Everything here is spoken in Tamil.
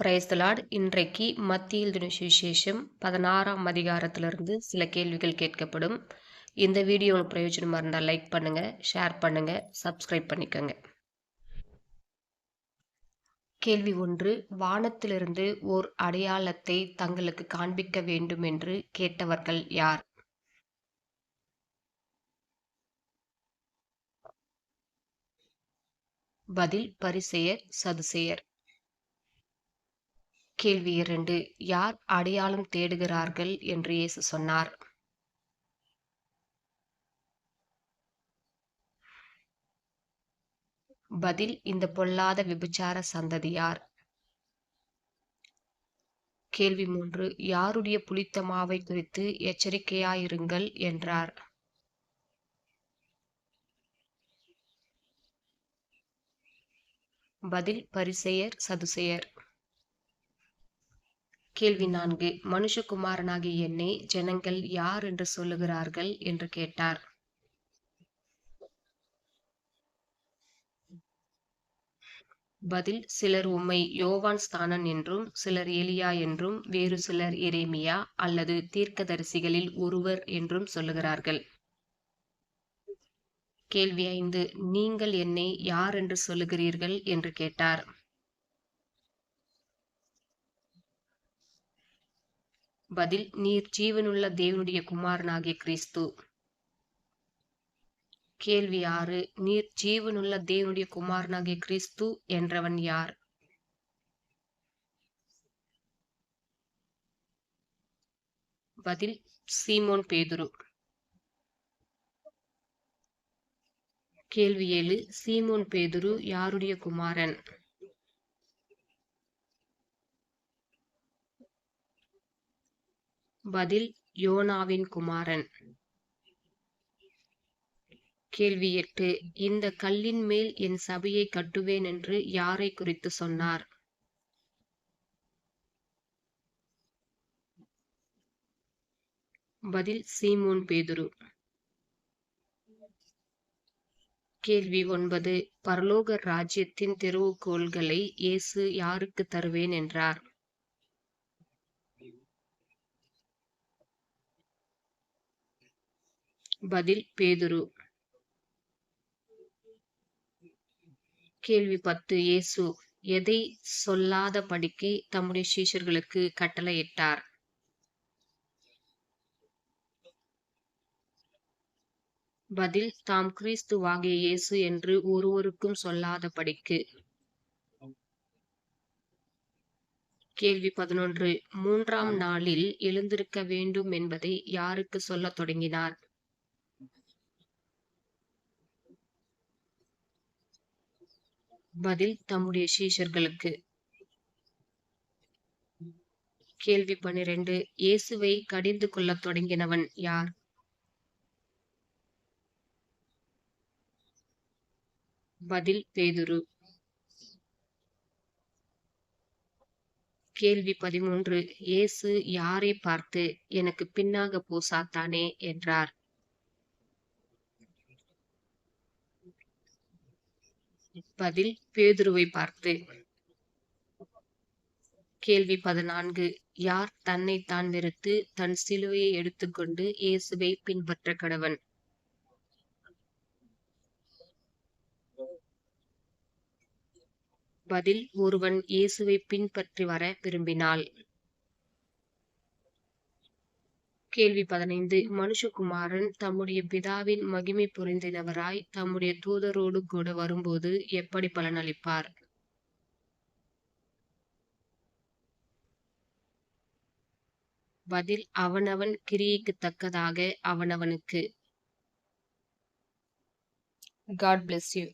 பிரைஸ் இன்றைக்கு மத்தியில் தின சுவிசேஷம் பதினாறாம் அதிகாரத்திலிருந்து சில கேள்விகள் கேட்கப்படும். இந்த வீடியோ உங்களுக்கு பிரயோஜனமாக இருந்தால் லைக் பண்ணுங்க ஷேர் பண்ணுங்க சப்ஸ்கிரைப் பண்ணிக்கோங்க. கேள்வி ஒன்று வானத்திலிருந்து ஓர் அடையாளத்தை தங்களுக்கு காண்பிக்க வேண்டும் என்று கேட்டவர்கள் யார்? பதில் பரிசெயர் சதுசெயர். கேள்வி இரண்டு யார் அடையாளம் தேடுகிறார்கள் என்று இயேசு சொன்னார். பதில் இந்த பொல்லாத விபச்சார சந்ததியார் கேள்வி மூன்று யாருடைய புளித்த மாவை குறித்து எச்சரிக்கையாயிருங்கள் என்றார். பதில் பரிசெயர் சதுசெயர். கேள்வி நான்கு. மனுஷகுமாரனாகிய என்னை ஜனங்கள் யார் என்று சொல்லுகிறார்கள் என்று கேட்டார். பதில் சிலர் உம்மை யோவான் ஸ்தானன் என்றும் சிலர் எலியா என்றும் வேறு சிலர் எரேமியா அல்லது தீர்க்கதரிசிகளில் ஒருவர் என்றும் சொல்லுகிறார்கள். கேள்வி ஐந்து நீங்கள் என்னை யார் என்று சொல்லுகிறீர்கள் என்று கேட்டார். பதில் நீர் ஜீவனுள்ள தேவனுடைய குமாரனாகிய கிறிஸ்து. கேள்வி ஆறு நீர் ஜீவனுள்ள தேவனுடைய குமாரனாகிய கிறிஸ்து என்றவன் யார்? பதில் சீமோன் பேதுரு. கேள்வி ஏழு சீமோன் பேதுரு யாருடைய குமாரன்? பதில் யோனாவின் குமாரன். கேள்வி எட்டு இந்த கல்லின் மேல் என் சபையை கட்டுவேன் என்று யாரை குறித்து சொன்னார்? பதில் சீமோன் பேதுரு. கேள்வி ஒன்பது பரலோக ராஜ்யத்தின் தெருவுகோள்களை இயேசு யாருக்கு தருவேன் என்றார்? பதில் பேதுரு. கேள்வி பத்து இயேசு எதை சொல்லாத படிக்கு தம்முடைய சீஷர்களுக்கு கட்டளையிட்டார்? பதில் தாம் கிறிஸ்துவாகிய இயேசு என்று ஒருவருக்கும் சொல்லாத படிக்கு கேள்வி பதினொன்று மூன்றாம் நாளில் எழுந்திருக்க வேண்டும் என்பதை யாருக்கு சொல்லத் தொடங்கினார்? பதில் தம்முடைய சீஷர்களுக்கு. கேள்வி பன்னிரண்டு இயேசுவை கடிந்து கொள்ளத் தொடங்கினவன் யார்? பதில் பேதுரு. கேள்வி பதிமூன்று. இயேசு யாரை பார்த்து எனக்கு பின்னாக போசாத்தானே என்றார். பதில் பேதுருவை பார்த்து. கேள்வி பதினான்கு. யார் தன்னை தான் வெறுத்து தன் சிலுவையை எடுத்துக்கொண்டு இயேசுவை பின்பற்ற கடவன்? பதில் ஒருவன் இயேசுவை பின்பற்றி வர விரும்பினாள் கேள்வி பதினைந்து. மனுஷகுமாரன் தம்முடைய பிதாவின் மகிமை புரிந்தினவராய் தம்முடைய தூதரோடு கூட வரும்போது எப்படி பலனளிப்பார்? பதில் அவனவன் கிரியைக்கு தக்கதாக அவனவனுக்கு. God bless you